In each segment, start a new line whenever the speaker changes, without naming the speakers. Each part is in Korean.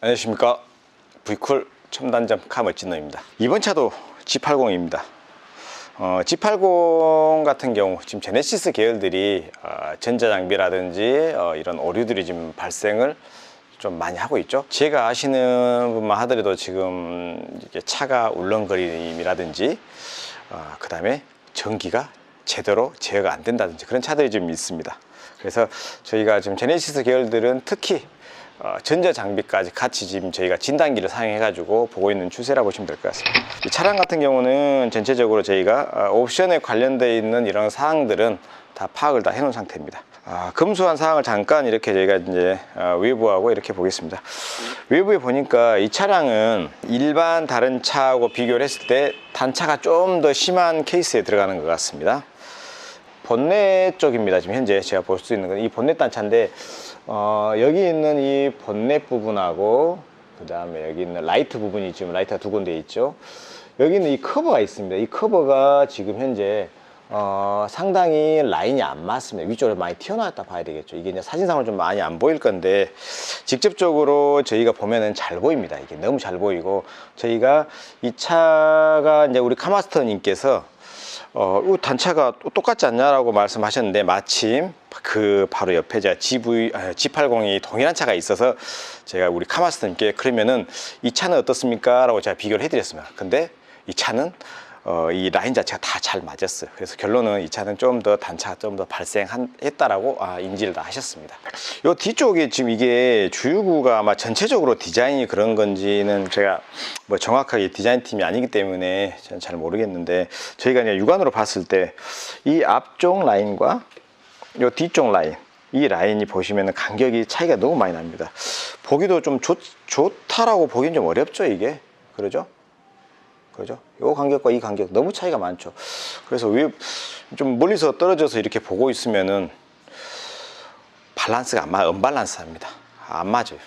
안녕하십니까. V쿨 첨단점 카머치너입니다. 이번 차도 G80입니다. 어, G80 같은 경우 지금 제네시스 계열들이 어, 전자장비라든지 어, 이런 오류들이 지금 발생을 좀 많이 하고 있죠. 제가 아시는 분만 하더라도 지금 차가 울렁거림이라든지 어, 그 다음에 전기가 제대로 제어가 안 된다든지 그런 차들이 좀 있습니다. 그래서 저희가 지금 제네시스 계열들은 특히 어, 전자 장비까지 같이 지금 저희가 진단기를 사용해 가지고 보고 있는 추세라 보시면 될 것 같습니다. 이 차량 같은 경우는 전체적으로 저희가 어, 옵션에 관련되어 있는 이런 사항들은 다 파악을 다 해놓은 상태입니다. 아, 금수한 사항을 잠깐 이렇게 저희가 이제 어, 외부하고 이렇게 보겠습니다. 외부에 보니까 이 차량은 일반 다른 차하고 비교를 했을 때 단차가 좀 더 심한 케이스에 들어가는 것 같습니다. 본넷 쪽입니다. 지금 현재 제가 볼 수 있는 건 이 본넷 단차인데 어, 여기 있는 이 본넷 부분하고 그 다음에 여기 있는 라이트 부분이 지금 라이트가 두 군데 있죠. 여기 있는 이 커버가 있습니다. 이 커버가 지금 현재 어, 상당히 라인이 안 맞습니다. 위쪽으로 많이 튀어나왔다 봐야 되겠죠. 이게 이제 사진상으로 좀 많이 안 보일 건데 직접적으로 저희가 보면은 잘 보입니다. 이게 너무 잘 보이고 저희가 이 차가 이제 우리 카마스터님께서 어, 이 단차가 또 똑같지 않냐라고 말씀하셨는데 마침 그 바로 옆에 제가 GV, 아, G80이 동일한 차가 있어서 제가 우리 카마스터님께 그러면은 이 차는 어떻습니까? 라고 제가 비교를 해드렸습니다. 근데 이 차는 어, 이 라인 자체가 다 잘 맞았어요. 그래서 결론은 이 차는 좀 더 단차가 좀더 발생했다라고 아, 인지를 다 하셨습니다. 요 뒤쪽에 지금 이게 주유구가 아마 전체적으로 디자인이 그런 건지는 제가 뭐 정확하게 디자인 팀이 아니기 때문에 저는 잘 모르겠는데 저희가 그냥 육안으로 봤을 때 이 앞쪽 라인과 요 뒤쪽 라인 이 라인이 보시면 간격이 차이가 너무 많이 납니다. 보기도 좀 좋, 좋다라고 보기는 좀 어렵죠 이게 그러죠? 그죠? 요 간격과 이 간격 너무 차이가 많죠. 그래서 왜 좀 멀리서 떨어져서 이렇게 보고 있으면은 밸런스가 안 맞아, 언밸런스합니다. 안 맞아요.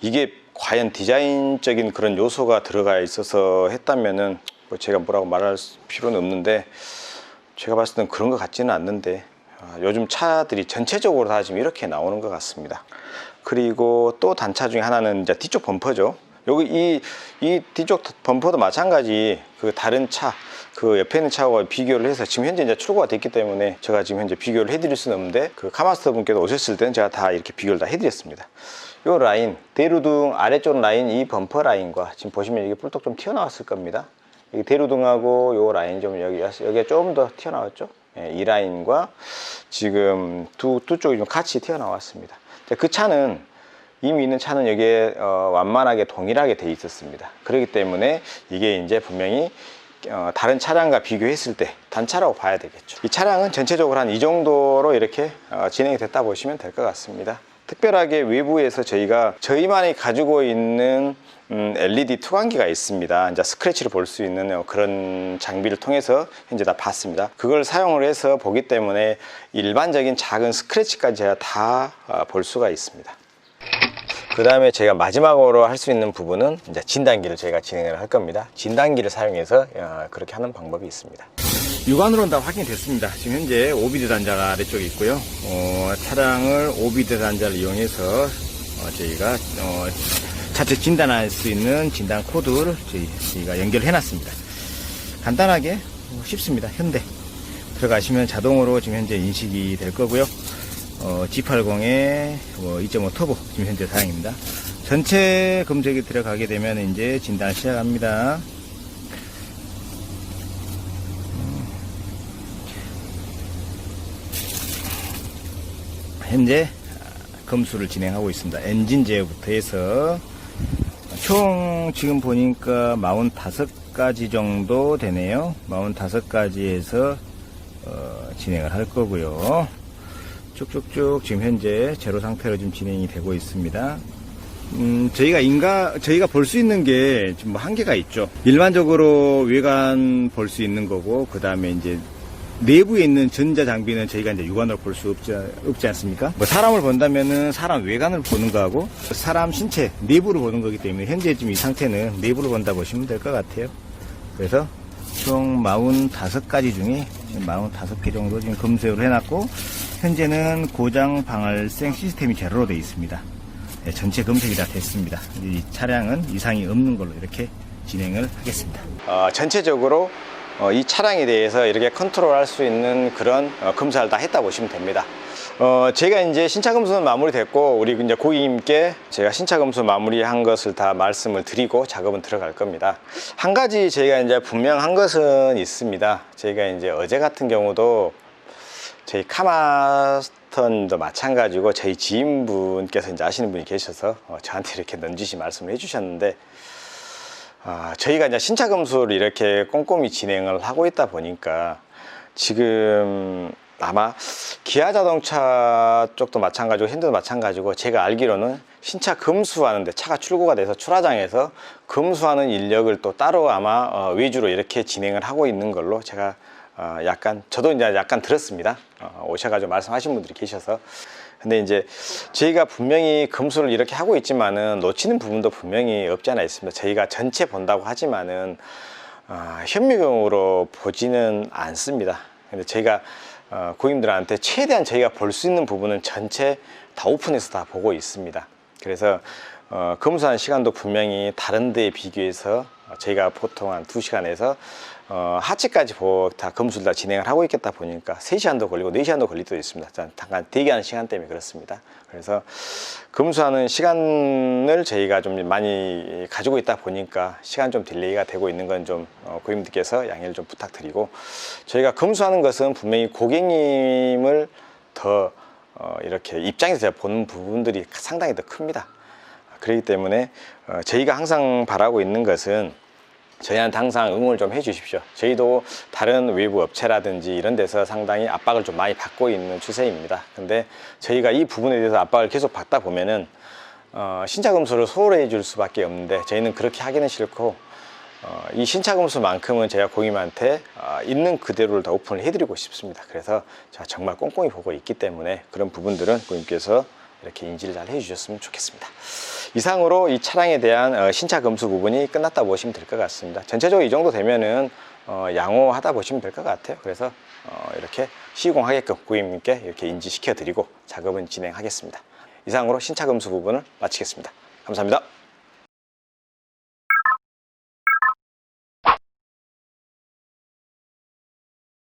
이게 과연 디자인적인 그런 요소가 들어가 있어서 했다면은 뭐 제가 뭐라고 말할 필요는 없는데 제가 봤을 때는 그런 것 같지는 않는데 아, 요즘 차들이 전체적으로 다 지금 이렇게 나오는 것 같습니다. 그리고 또 단차 중에 하나는 이제 뒤쪽 범퍼죠. 여기 이, 이 뒤쪽 범퍼도 마찬가지 그 다른 차, 그 옆에 있는 차와 비교를 해서 지금 현재 이제 출고가 됐기 때문에 제가 지금 현재 비교를 해드릴 수는 없는데 그 카마스터 분께도 오셨을 때는 제가 다 이렇게 비교를 다 해드렸습니다. 요 라인, 대루등 아래쪽 라인 이 범퍼 라인과 지금 보시면 이게 뿔떡 좀 튀어나왔을 겁니다. 이 대루등하고 요 라인 좀 여기, 여기가 좀더 튀어나왔죠? 예, 이 라인과 지금 두, 두 쪽이 좀 같이 튀어나왔습니다. 자, 그 차는 이미 있는 차는 여기에 어, 완만하게 동일하게 돼 있었습니다. 그렇기 때문에 이게 이제 분명히 어, 다른 차량과 비교했을 때 단차라고 봐야 되겠죠. 이 차량은 전체적으로 한 이 정도로 이렇게 어, 진행이 됐다 보시면 될 것 같습니다. 특별하게 외부에서 저희가 저희만이 가지고 있는 음, LED 투광기가 있습니다. 이제 스크래치를 볼 수 있는 어, 그런 장비를 통해서 현재 다 봤습니다. 그걸 사용을 해서 보기 때문에 일반적인 작은 스크래치까지 제가 다볼 수가 있습니다. 그 다음에 제가 마지막으로 할 수 있는 부분은 이제 진단기를 저희가 진행을 할 겁니다. 진단기를 사용해서 어, 그렇게 하는 방법이 있습니다. 육안으로는 다 확인이 됐습니다. 지금 현재 오비드 단자가 아래쪽에 있고요. 어, 차량을 오비드 단자를 이용해서 어, 저희가 어, 자체 진단할 수 있는 진단 코드를 저희, 저희가 연결해 놨습니다. 간단하게 어, 쉽습니다. 현대 들어가시면 자동으로 지금 현재 인식이 될 거고요. 어, G80의 2.5 터보 지금 현재 사양입니다. 전체 검색이 들어가게 되면 이제 진단 시작합니다. 현재 검수를 진행하고 있습니다. 엔진 제어부터 해서 총 지금 보니까 45가지 정도 되네요. 45가지에서 어, 진행을 할 거고요. 쭉쭉쭉 지금 현재 제로 상태로 지금 진행이 되고 있습니다. 음, 저희가 인가, 저희가 볼 수 있는 게 지금 뭐 한계가 있죠. 일반적으로 외관 볼 수 있는 거고, 그 다음에 이제 내부에 있는 전자 장비는 저희가 이제 육안으로 볼 수 없지, 없지 않습니까? 뭐 사람을 본다면은 사람 외관을 보는 거하고 사람 신체 내부를 보는 거기 때문에 현재 지금 이 상태는 내부를 본다 보시면 될 것 같아요. 그래서 총 45가지 중에 45개 정도 지금 검색을 해놨고 현재는 고장 방할생 시스템이 제로로 되어 있습니다. 네, 전체 검색이 다 됐습니다. 이 차량은 이상이 없는 걸로 이렇게 진행을 하겠습니다. 어, 전체적으로 어, 이 차량에 대해서 이렇게 컨트롤할 수 있는 그런 어, 검사를 다 했다 보시면 됩니다. 어, 제가 이제 신차 검수는 마무리됐고 우리 이제 고객님께 제가 신차 검수 마무리한 것을 다 말씀을 드리고 작업은 들어갈 겁니다. 한 가지 제가 이제 분명한 것은 있습니다. 제가 이제 어제 같은 경우도 저희 카마스턴도 마찬가지고 저희 지인분께서 이제 아시는 분이 계셔서 어, 저한테 이렇게 넌지시 말씀을 해주셨는데 아, 저희가 이제 신차 검수를 이렇게 꼼꼼히 진행을 하고 있다 보니까 지금 아마 기아 자동차 쪽도 마찬가지고 현대도 마찬가지고 제가 알기로는 신차 검수하는데 차가 출고가 돼서 출하장에서 검수하는 인력을 또 따로 아마 어, 위주로 이렇게 진행을 하고 있는 걸로 제가 어, 약간 저도 이제 약간 들었습니다. 어, 오셔가지고 말씀하신 분들이 계셔서 근데 이제 저희가 분명히 검수를 이렇게 하고 있지만은 놓치는 부분도 분명히 없지 않아 있습니다. 저희가 전체 본다고 하지만은 어, 현미경으로 보지는 않습니다. 근데 저희가 어, 고객님들한테 최대한 저희가 볼 수 있는 부분은 전체 다 오픈해서 다 보고 있습니다. 그래서 어, 검수한 시간도 분명히 다른 데에 비교해서 저희가 보통 한 2시간에서 어, 하체까지 보- 다 검수를 다 진행을 하고 있겠다 보니까 3시간도 걸리고 4시간도 걸릴 때도 있습니다. 자, 잠깐 대기하는 시간 때문에 그렇습니다. 그래서 검수하는 시간을 저희가 좀 많이 가지고 있다 보니까 시간 좀 딜레이가 되고 있는 건좀 어, 고객님들께서 양해를 좀 부탁드리고 저희가 검수하는 것은 분명히 고객님을 더 어, 이렇게 입장에서 제가 보는 부분들이 상당히 더 큽니다. 그렇기 때문에 어, 저희가 항상 바라고 있는 것은 저희한테 항상 응원을 좀 해주십시오. 저희도 다른 외부 업체라든지 이런 데서 상당히 압박을 좀 많이 받고 있는 추세입니다. 근데 저희가 이 부분에 대해서 압박을 계속 받다 보면은 어, 신차 검수를 소홀해 줄 수밖에 없는데 저희는 그렇게 하기는 싫고 어, 이 신차 검수만큼은 제가 고객님한테 어, 있는 그대로를 다 오픈을 해드리고 싶습니다. 그래서 제가 정말 꼼꼼히 보고 있기 때문에 그런 부분들은 고객님께서 이렇게 인지를 잘 해주셨으면 좋겠습니다. 이상으로 이 차량에 대한 어, 신차 검수 부분이 끝났다 보시면 될 것 같습니다. 전체적으로 이 정도 되면은 어, 양호하다 보시면 될 것 같아요. 그래서 어, 이렇게 시공하게끔 고객님께 이렇게 인지시켜 드리고 작업은 진행하겠습니다. 이상으로 신차 검수 부분을 마치겠습니다. 감사합니다.